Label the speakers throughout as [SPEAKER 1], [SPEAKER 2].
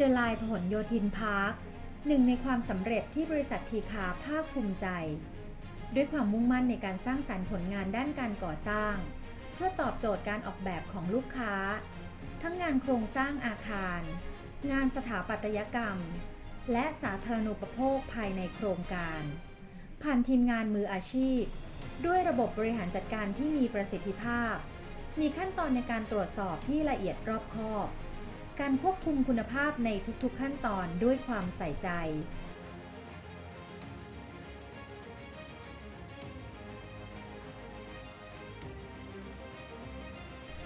[SPEAKER 1] The Line พหลโยธินพาร์คหนึ่งในความสำเร็จที่บริษัททีคาภาคภูมิใจ ด้วยความมุ่งมั่นในการสร้างสรรค์ผลงานด้านการก่อสร้าง เพื่อตอบโจทย์การออกแบบของลูกค้า ทั้งงานโครงสร้างอาคาร งานสถาปัตยกรรม และสาธารณูปโภคภายในโครงการ ผ่านทีมงานมืออาชีพ ด้วยระบบบริหารจัดการที่มีประสิทธิภาพ มีขั้นตอนในการตรวจสอบที่ละเอียดรอบคอบ การควบคุมคุณภาพในทุกๆขั้นตอนด้วยความใส่ใจ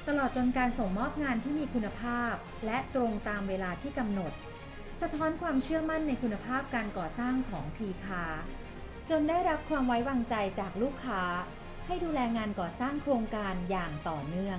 [SPEAKER 1] ตลอดจนการส่งมอบงานที่มีคุณภาพ และตรงตามเวลาที่กำหนด สะท้อนความเชื่อมั่นในคุณภาพการก่อสร้างของทีคาจนได้รับความไว้วางใจจากลูกค้า ให้ดูแลงานก่อสร้างโครงการอย่างต่อเนื่อง